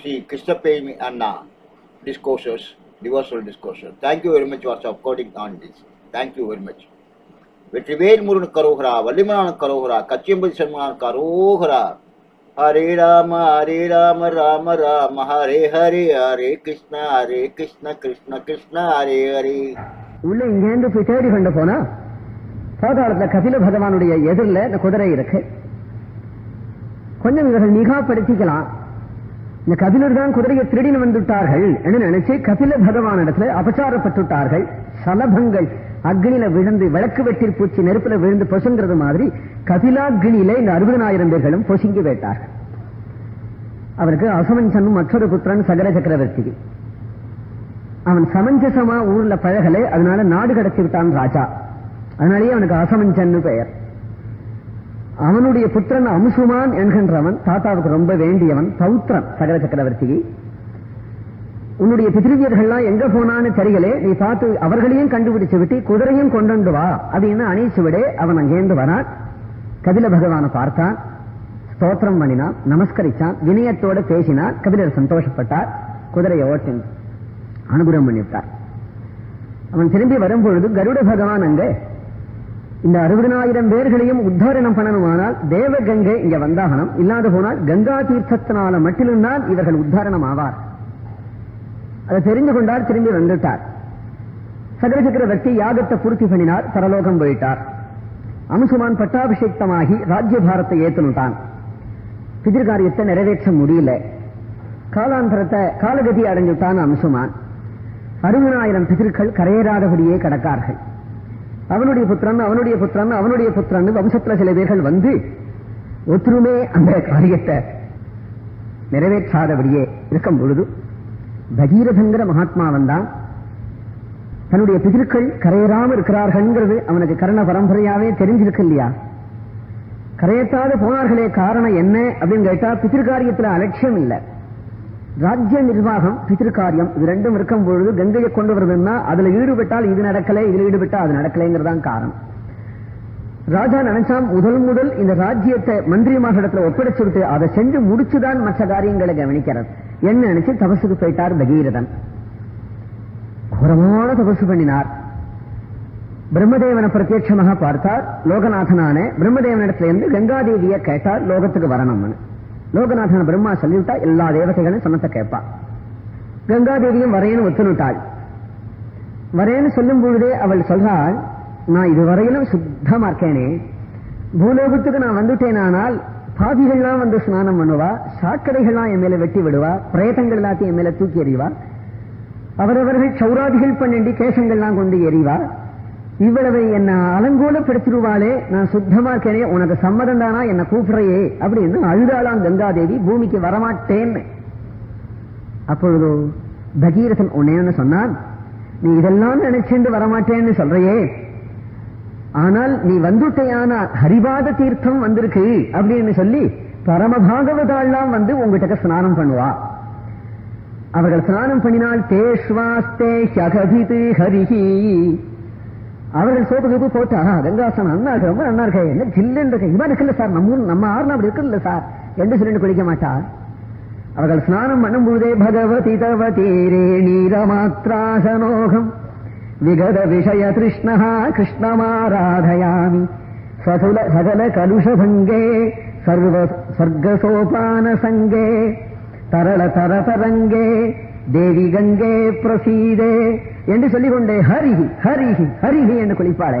Sri Krishnapremi Anna discourses Anna discourses, thank you very much what's very much for supporting on this. Thank you very Vetrivel Murugan கரோகரா வள்ளிமனான கரோகரா கச்சியம்பதி சன்மான் கரோகரா. ஹரே ராம ஹரே ராம ராம ராம ஹரே ஹரே ஹரே கிருஷ்ண ஹரே கிருஷ்ண கிருஷ்ண கிருஷ்ண ஹரே ஹரே. உள்ள இங்கேருந்து போய் தேடி கொண்டு போனா பாதாளத்துல கபில பகவானுடைய எதிரில் இந்த குதிரை இருக்கு. கொஞ்சம் இவர்கள் நிகாப்படுத்திக்கலாம். இந்த கபிலர் தான் குதிரையை திருடின்னு வந்துட்டார்கள் என்று நினைச்சு கபில பகவான் இடத்துல அபச்சாரப்பட்டுட்டார்கள் சலபங்கள் அக்னியில விழுந்து விளக்கு வெட்டில் பூச்சி நெருப்புல விழுந்து பொசுங்கிறது மாதிரி கபிலாக்னியில இந்த அறுபதனாயிரம் பேர்களும் பொசுங்கி வைத்தார்கள் அவருக்கு அசமஞ்சனும் மற்றொரு புத்திரன் சகர சக்கரவர்த்தி அவன் சமஞ்சசமா ஊர்ல பழகலை அதனால நாடு கடத்தி விட்டான் ராஜா. அதனாலேயே அவனுக்கு அசமஞ்சன்னு பெயர். அவனுடைய புத்திரன் அம்சுமான் என்கின்றவன் தாத்தாவுக்கு ரொம்ப வேண்டியவன் பௌத்திரன் சகர சக்கரவர்த்திக்கு உன்னுடைய பிதிருவியர்கள்லாம் எங்க போனான்னு தெரியலே நீ பார்த்து அவர்களையும் கண்டுபிடிச்சு விட்டு குதிரையும் கொண்டு வா அப்படின்னு அணைச்சு விட அவன் அங்கேந்து வரான். கபில பகவானை பார்த்தான் ஸ்தோத்திரம் பண்ணினான் நமஸ்கரிச்சான் வினயத்தோட பேசினான் கபிலர் சந்தோஷப்பட்டார் குதிரையை ஓட்டி அனுகிரகம் பண்ணிவிட்டார். அவன் திரும்பி வரும்பொழுது கருட பகவான் அங்க இந்த அறுபதினாயிரம் பேர்களையும் உத்தாரணம் பண்ணணுமானால் தேவகங்கை இங்க வந்தாகணும். இல்லாத போனால் கங்கா தீர்த்தத்தினால மட்டிலிருந்தால் இவர்கள் உத்தாரணம் ஆவார் அதை தெரிந்து கொண்டார் திரும்பி வந்துட்டார். சகர சக்கரவர்த்தி யாகத்தை பூர்த்தி பண்ணினார் பரலோகம் போயிட்டார். அம்சுமான் பட்டாபிஷேக்தமாகி ராஜ்யபாரத்தை ஏத்துனுட்டான் பிதிர்காரியத்தை நிறைவேற்ற முடியல. காலாந்தரத்தை காலகதி அடைஞ்சுட்டான் அம்சுமான் அறுபதாயிரம் பிதிர்கள் கரையேறாதபடியே கடக்கார்கள். அவனுடைய புத்திரன் அவனுடைய புத்திரன் அவனுடைய புத்திரன் வம்சத்துல சில பேர்கள் வந்து ஒத்துருமே அந்த காரியத்தை நிறைவேற்றாதபடியே இருக்கும் பொழுது பகீரதங்கிற மகாத்மா வந்தான் தன்னுடைய பிதிர்கள் கரையராம இருக்கிறார்கள்ங்கிறது அவனுக்கு கரண பரம்பரையாவே தெரிஞ்சிருக்கு இல்லையா? கரையத்தாது போனார்களே காரணம் என்ன அப்படின்னு கேட்டா பிதிர்காரியத்துல அலட்சியம் இல்லை. ராஜ்ய நிர்வாகம் பிதிர்காரியம் இது ரெண்டும் இருக்கும் பொழுது கங்கையை கொண்டு வருதுன்னா அதுல ஈடுபட்டால் இது நடக்கல இதுல ஈடுபட்டால் அது நடக்கலைங்கிறதான் காரணம். ராஜா நினைச்சாம் முதல் முதல் இந்த ராஜ்யத்தை மந்திரிமாக இடத்துல ஒப்படைச்சுட்டு அதை செஞ்சு முடிச்சுதான் மற்ற காரியங்களை கவனிக்கிறது என்ன நினைச்சு தபசுக்கு போயிட்டார் பகீரதன். கோரமான தபசு பண்ணினார். பிரம்மதேவனை பிரத்யட்சமாக பார்த்தார். லோகநாதனான பிரம்மதேவனிடத்துல இருந்து கேட்டார் லோகத்துக்கு வரணும்னு. லோகநாதன் பிரம்மா சொல்லிவிட்டா எல்லா தேவதைகளும் சமத்த கேட்பா. கங்காதேவியும் வரேன்னு ஒத்துனுட்டாள் வரேன்னு சொல்லும் பொழுதே அவள் சொல்றாள் நான் இதுவரையிலும் சுத்தமா இருக்கேனே. பூலோகத்துக்கு நான் வந்துட்டேனானால் பாதிகள்லாம் வந்து ஸ்நானம் பண்ணுவா சாக்கடைகள்லாம் என் மேல வெட்டி விடுவா பிரேதங்கள் எல்லாத்தையும் என் மேல தூக்கி எறிவா. அவரவர்கள் சௌராதிகள் பண்ணிண்டி கேசங்கள்லாம் கொண்டு எறிவா. இவ்வளவு என்ன அலங்கோலப்படுத்திடுவாளே நான் சுத்தமா இருக்கேனே உனக்கு சம்மதம் தானா? என்ன கூப்பிடுறையே அப்படின்னு அழுதாளாம் கங்காதேவி பூமிக்கு வரமாட்டேன்னு அப்பொழுது பகீரதன் உன்னேன்னு சொன்னான் நீ இதெல்லாம் நினைச்சுண்டு வரமாட்டேன்னு சொல்றையே. ஆனால் நீ வந்துட்டையான? ஹரிபாத தீர்த்தம் வந்திருக்கு அப்படின்னு சொல்லி பரமபாகவதாள்லாம் வந்து உங்ககிட்ட ஸ்நானம் பண்ணுவா. அவர்கள் ஸ்நானம் பண்ணினால் தேஷ்வாஸ்தே ஹரிஹி. அவர்கள் சோப்பு கீப்பு போட்டா கங்காசன் அண்ணா ரொம்ப அண்ணா இருக்கு. என்ன ஜில்லுன்னு இருக்கு. இவன் இருக்குல்ல சார் நம்ம நம்ம ஆறுனா அப்படி இருக்குல்ல சார். என்று சொல்லிட்டு குளிக்க மாட்டார். அவர்கள் ஸ்நானம் பண்ணும் பொழுதே பகவதி தவ தீரே நீரமாத்ராசனோகம். விகத விஷய கிருஷ்ணா கிருஷ்ணமாராதயாமி சதுல சகல கலுஷபங்கே சர்வ சர்க்கசோபான சங்கே. தரள தரதரங்கே தேவி கங்கே பிரசீதே. என்று சொல்லிக்கொண்டே ஹரிஹி ஹரிஹி ஹரிஹி என்று குளிப்பாளே.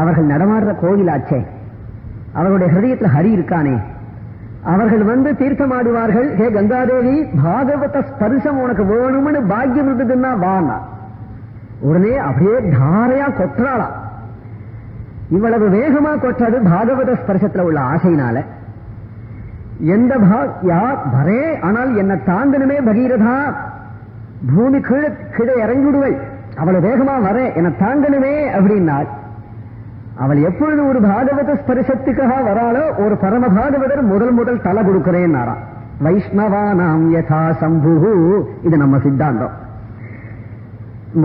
அவர்கள் நடமாடுற கோயிலாச்சே. அவர்களுடைய ஹிருதயத்தில் ஹரி இருக்கானே. அவர்கள் வந்து தீர்த்தமாடுவார்கள். ஹே கங்காதேவி பாகவத ஸ்பரிசம் உனக்கு வேணும்னு பாக்கியம் இருந்ததுன்னா வா உடனே அப்படியே தாரையா கொற்றாளாம் இவ்வளவு வேகமா கொற்றது பாகவத ஸ்பர்சத்துல உள்ள ஆசையினால. எந்த யார் வரே ஆனால் என்ன தாண்டனமே பகீரதா? பூமி கீழே கீழே இறங்கி விடுவை வேகமா வர என தாங்கணுமே அப்படின்னாள் அவள் எப்பொழுது ஒரு பாகவத ஸ்பரிசத்துக்காக வராளோ ஒரு பரம பாகவதர் முதல் முதல் தலை கொடுக்கிறேன்னாராம் வைஷ்ணவானாம் யதா சம்பு இது நம்ம சித்தாந்தம்.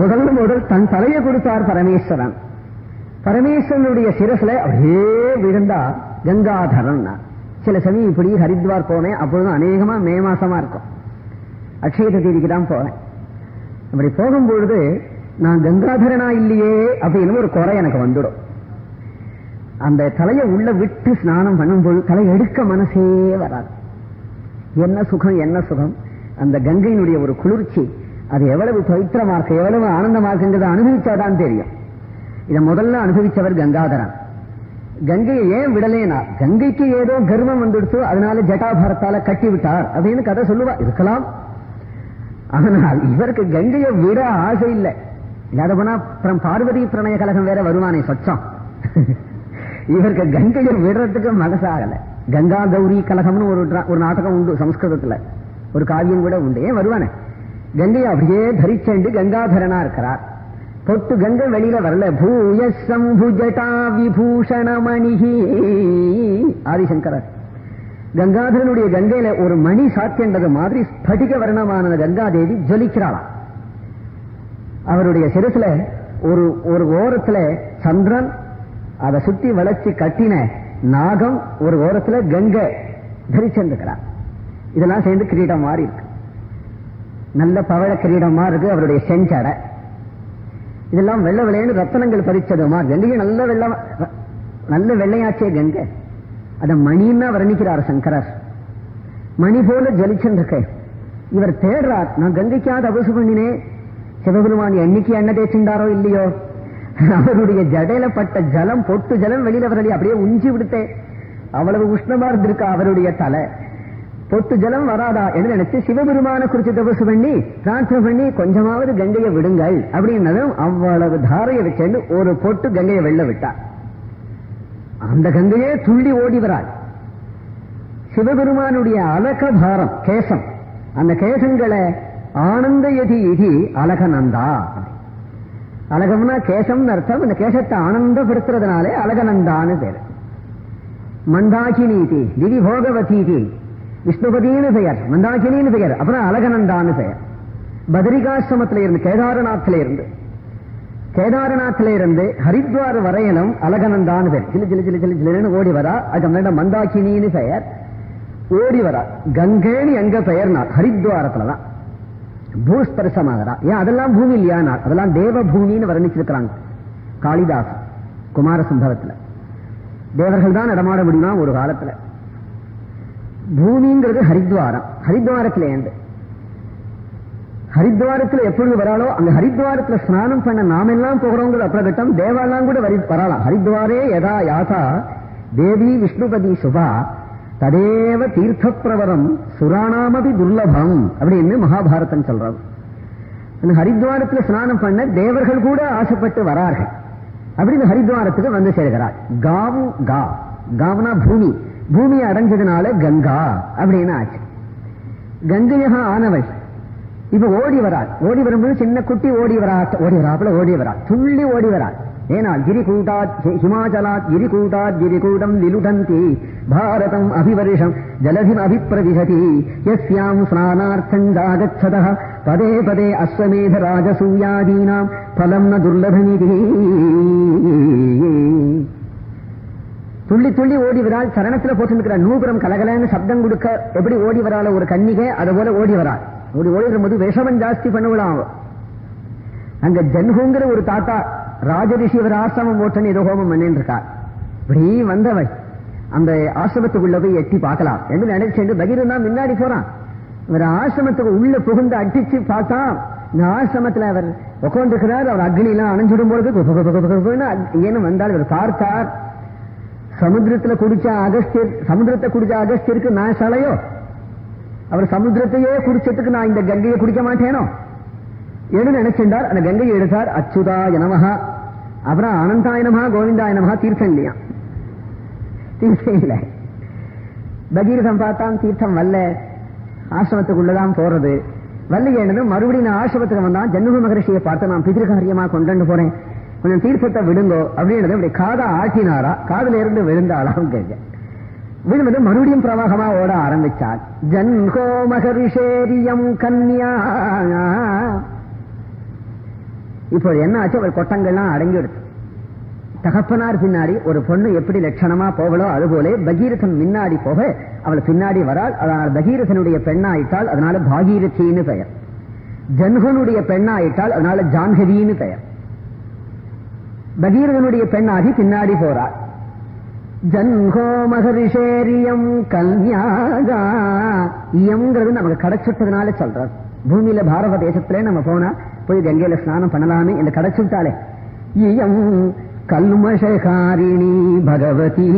முதல் முதல் தன் தலையை கொடுத்தார் பரமேஸ்வரன். பரமேஸ்வரனுடைய சிரசுல அப்படியே விழுந்தா கங்காதரன் சில சமயம் இப்படி ஹரித்வார் போனேன் அப்பொழுதும் அநேகமா மே மாசமா இருக்கும். அக்ஷய தேதிக்கு தான் போனேன் இப்படி போகும்பொழுது நான் கங்காதரனா இல்லையே அப்படின்னு ஒரு குறை எனக்கு வந்துடும். அந்த தலையை உள்ள விட்டு ஸ்நானம் பண்ணும்போது தலை எடுக்க மனசே வராது. என்ன சுகம் என்ன சுகம்? அந்த கங்கையினுடைய ஒரு குளிர்ச்சி அது எவ்வளவு பவித்திரமா இருக்கு எவ்வளவு ஆனந்தமா இருக்குங்கிறத அனுபவிச்சாதான் தெரியும். இதை முதல்ல அனுபவிச்சவர் கங்காதரன். கங்கையை ஏன் விடலேனா கங்கைக்கு ஏதோ கர்வம் வந்துடுச்சு அதனால ஜட்டாபாரத்தால கட்டி விட்டார் அப்படின்னு கதை சொல்லுவா. இருக்கலாம். ஆனால் இவருக்கு கங்கையை விட ஆசை இல்லை. இல்லாத போனா அப்புறம் பார்வதி பிரணய கழகம் வேற வருவானே சொச்சம். இவருக்கு கங்கையை விடுறதுக்கு மனசாகல. கங்கா கௌரி கலகம்னு ஒரு ஒரு நாடகம் உண்டு சம்ஸ்கிருதத்துல. ஒரு காவியம் கூட உண்டு. ஏன் வருவானே? கங்கையை அப்படியே தரிச்சேண்டு கங்காதரனா இருக்கிறார். பொட்டு கங்கை வெளியில வரல. பூய சம்பு ஜட்டா ஆதிசங்கரர். கங்காதரனுடைய கங்கையில ஒரு மணி சாத்தியன்றது மாதிரி ஸ்படிக வர்ணமான கங்காதேவி ஜொலிக்கிறாளாம். அவருடைய சிறுசுல ஒரு ஒரு ஓரத்துல சந்திரன் அதை சுத்தி வளைச்சு கட்டின நாகம் ஒரு ஓரத்துல கங்கை தரிச்சிருக்கிறார். இதெல்லாம் சேர்ந்து கிரீடம் மாதிரி இருக்கு. நல்ல பவழ கிரீடம் இருக்கு அவருடைய செஞ்சடை. இதெல்லாம் வெள்ளை விளையாண்டு ரத்தனங்கள் பறிச்சதுமா கங்கையும் நல்ல வெள்ள நல்ல வெள்ளையாச்சே கங்கை. அத மணின்னா வர்ணிக்கிறார் சங்கரர். மணி போல ஜலிச்சுருக்கு இவர் தேடுறார் நான் கங்கைக்காவது அபசு பண்ணினேன் சிவபெருமான் என்னைக்கு எண்ணெய் தேய்ச்சுண்டாரோ இல்லையோ? அவருடைய ஜடையில பட்ட ஜலம் பொட்டு ஜலம் வெளியில வரலி அப்படியே உஞ்சி விடுத்தே. அவ்வளவு உஷ்ணமா இருந்திருக்கா அவருடைய தலை. பொட்டு ஜலம் வராதா என்று நினைச்சு சிவபெருமான குறிச்சு தபசு பண்ணி பிரார்த்தனை பண்ணி கொஞ்சமாவது கங்கையை விடுங்கள். அப்படின்னதும் அவ்வளவு தாரையை வச்சேன்னு ஒரு பொட்டு கங்கையை வெள்ள விட்டார் அந்த கங்கையே துள்ளி ஓடிவராள் சிவபெருமானுடைய அலக பாரம் கேசம். அந்த கேசங்களை ஆனந்த எதி இதி அலகநந்தா. அழகம்னா கேசம்னு அர்த்தம் இந்த கேசத்தை ஆனந்தப்படுத்துறதுனாலே அழகநந்தான்னு பேரு. மந்தாகினீதி திவி போகவதீதி. விஷ்ணுபதினு பெயர் மந்தாகினின்னு பெயர். அப்புறம் அழகநந்தான்னு பெயர். பத்ரிகாசிரமத்தில இருந்து கேதாரநாத்தில இருந்து கேதாரநாத்தில இருந்து ஹரித்வார் வரையணும் அலகனந்தான் பேர் சிலு சிலு சிலு சிலு சிலுன்னு ஓடி வரா. அதுக்கு முன்னாடி மந்தாகினின்னு பெயர். ஓடி வரா. கங்கேன்னு எங்க பெயர்னா ஹரித்வாரத்துலதான். பூஸ்பரிசமாகிறா. ஏன் அதெல்லாம் பூமி இல்லையா அதெல்லாம் தேவ பூமின்னு வர்ணிச்சிருக்கிறாங்க. காளிதாஸ் குமார சம்பவத்துல தேவர்கள் தான் நடமாட முடியுமா ஒரு காலத்துல? பூமிங்கிறது ஹரித்வாரம். ஹரித்வாரத்துல ஏந்து ஹரித்வாரத்தில் எப்பொழுது வராளோ அந்த ஹரித்வாரத்தில் ஸ்நானம் பண்ண நாம எல்லாம் போகிறோங்கிறது அப்பிரகட்டம் தேவாலாம் கூட வரி- வரலாம் ஹரித்வாரே யதா யாசா தேவி விஷ்ணுபதி சுபா ததேவ தீர்த்தப்பிரவரம் சுராணாமபி துர்லபம் அப்படின்னு மகாபாரதம் சொல்றாங்க. அந்த ஹரித்வாரத்துல ஸ்நானம் பண்ண தேவர்கள் கூட ஆசைப்பட்டு வரார்கள். அப்படின்னு ஹரித்வாரத்துக்கு வந்து சேர்கிறார். காவு கா. காவ்னா பூமி. பூமியை அடைஞ்சதுனால கங்கா அப்படின்னு ஆச்சு. கங்கையாக ஆனவள். இப்ப ஓடி வரார் ஓடி வரும்போது சின்ன குட்டி ஓடி வரா ஓடி வராப்புல ஓடி வரார் துள்ளி ஓடி வரார் ஏனால் கிரிகூட்டாத் ஹிமாச்சலாத் கிரிகூட்டாத் கிரிகூடம் விலுடந்தி. பாரதம் அபிவருஷம் ஜலதிம் அபிப்பிரவிசதி எஸ்யாம் ஸ்நானார்த்தம் ஜாகச்சத. பதே பதே அஸ்வமேத ராஜசூயாதீனாம். பலம் ந துர்லபமிதி துள்ளி துள்ளி ஓடி வராள் சரணத்துல போட்டுருக்கிற நூபுரம் கலகலன்னு சப்தம் கொடுக்க எப்படி ஓடி வராளோ ஒரு கன்னிகை அதை போல ஓடி வராள் அப்படி ஓடி போது விஷமம் ஜாஸ்தி பண்ணுவலாம் அவ. அங்க ஜன்ஹுங்கிற ஒரு தாத்தா ராஜரிஷி இவர் ஆசிரமம் ஓட்டுன்னு ஏதோ ஹோமம் பண்ணிட்டு இருக்கா இப்படி வந்தவள் அந்த ஆசிரமத்துக்குள்ள போய் எட்டி பார்க்கலாம் என்று நினைச்சு பகீரன் தான் முன்னாடி போறான் இவர் ஆசிரமத்துக்கு உள்ள புகுந்து அடிச்சு பார்த்தா இந்த ஆசிரமத்துல அவர் உட்காந்துருக்கிறார் அவர் அக்னி எல்லாம் அணைஞ்சிடும் பொழுது ஏன்னு வந்தால் இவர் பார்த்தார் சமுத்திரத்துல குடிச்ச அகஸ்தியர் சமுத்திரத்தை குடிச்ச அகஸ்தியருக்கு நான் சலையோ அவர் சமுத்திரத்தையே குடிச்சதுக்கு நான் இந்த கங்கையை குடிக்க மாட்டேனோ? என்று நினைச்சிருந்தார் அந்த கங்கையை எடுத்தார். அச்சுதா எனமஹா அப்புறம் அனந்தாய கோவிந்தாயனமா தீர்த்தம் இல்லையா தீர்த்தம் இல்லை பகீரதம் பார்த்தான் தீர்த்தம் வல்ல. ஆசிரமத்துக்குள்ளதான் போறது. வல்லையேனது மறுபடியும் நான் ஆசிரமத்துக்கு வந்தான் ஜன்னுக மகரிஷியை பார்த்து நான் பிதிர்காரியமா கொண்டு போறேன். கொஞ்சம் தீர்த்தத்தை விடுங்கோ அப்படின்றது அப்படி காதை ஆட்டினாரா? காதுல இருந்து விழுந்தாளாம் கேட்க. விழுந்தது மறுபடியும் பிரவாகமா ஓட ஆரம்பிச்சார். ஜன்கோ மகரிஷேரியம் கன்யா. இப்போ என்ன ஆச்சு? அவர் கொட்டங்கள்லாம் அடங்கிடுச்சு. தகப்பனார் பின்னாடி ஒரு பொண்ணு எப்படி லட்சணமா போகலோ அதுபோல பகீரதன் முன்னாடி போக அவள் பின்னாடி வராள். அதனால் பகீரதனுடைய பெண்ணாயிட்டால் அதனால பாகீரத்தின்னு பெயர். ஜன்ஹனுடைய பெண்ணாயிட்டால் அதனால ஜான்ஹரின்னு பெயர். பகீரதனுடைய பெண்ணாகி பின்னாடி போறாள். ஜன்ஹோ மகரிஷேரியம் கல்யாகா இயம்ங்கிறது நமக்கு கிடைச்சுட்டதுனால சொல்றார். பூமியில பாரத தேசத்திலே நம்ம போனா போய் கங்கையில ஸ்நானம் பண்ணலாமே என்று கிடைச்சுட்டாலே. இயம் கல்மஷகாரிணி பகவதி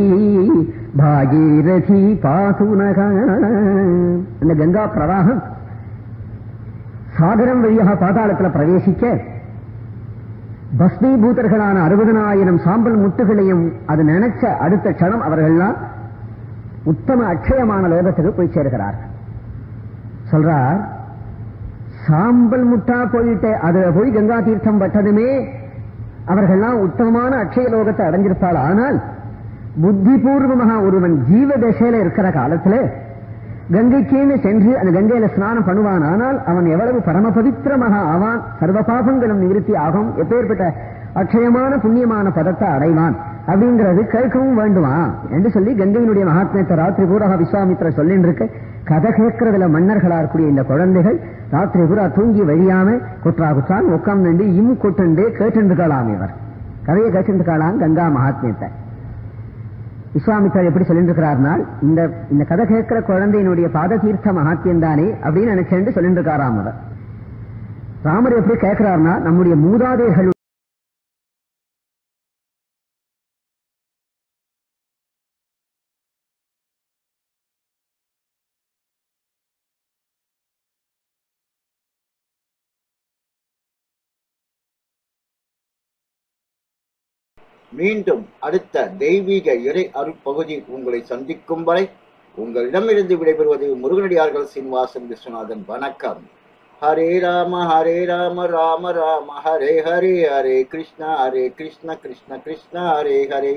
பாகீரதி பாசுனக. இந்த கங்கா பிரவாகம் சாகரம் வழியாக பாதாளத்தில் பிரவேசிக்க பஸ்மீபூதர்களான அறுபதனாயிரம் சாம்பல் முட்டுகளையும் அது நினைச்ச அடுத்த கணம் அவர்கள்லாம் உத்தம அட்சயமான லோகத்துக்கு போய் சேர்கிறார்கள். சொல்றார் சாம்பல் முட்டா போயிட்டு அதுல போய் கங்கா தீர்த்தம் பட்டதுமே அவர்கள்லாம் உத்தமமான அட்சய லோகத்தை அடைஞ்சிருப்பாள். ஆனால் புத்திபூர்வமாக ஒருவன் ஜீவ தசையில இருக்கிற காலத்துல கங்கைக்கேன்னு சென்று அந்த கங்கையில ஸ்நானம் பண்ணுவான். ஆனால் அவன் எவ்வளவு பரமபவித்திரமாக ஆவான். சர்வ பாபங்களும் நிவர்த்தி ஆகும். எப்பேற்பட்ட அக்ஷயமான புண்ணியமான பதத்தை அடைவான். அப்படிங்கிறது கேட்கவும் வேண்டுமா? என்று சொல்லி கங்கையினுடைய மகாத்மத்தை ராத்திரி பூரா விஸ்வாமித்திர சொல்லின்னு இருக்கு கதை கேட்கறதுல மன்னர்களா இருக்கக்கூடிய இந்த குழந்தைகள் ராத்திரி பூரா தூங்கி வழியாம குற்றா குற்றான் உட்கார்ந்து இம் கூட்டுண்டு கேட்டுருக்கலாம் இவர். கதையை கேட்டுருக்கலாம் கங்கா மகாத்மியத்தை. விஸ்வாமித்தர் எப்படி சொல்லிருக்கிறார்னால் இந்த இந்த கதை கேட்கிற குழந்தையினுடைய பாத தீர்த்த மகாத்தியம் தானே அப்படின்னு நினைச்சேன் சொல்லிருக்காராம் அவர். ராமர் எப்படி கேட்கிறார்னா நம்முடைய மூதாதையர்கள் மீண்டும் அடுத்த தெய்வீக இறை அருட்பகுதி உங்களை சந்திக்கும் வரை உங்களிடமிருந்து விடைபெறுவது முருகனடியார்கள் சீனிவாசன் விஸ்வநாதன். வணக்கம். ஹரே ராம ஹரே ராம ராம ராம ஹரே ஹரே ஹரே கிருஷ்ணா ஹரே கிருஷ்ண கிருஷ்ண கிருஷ்ண ஹரே ஹரே.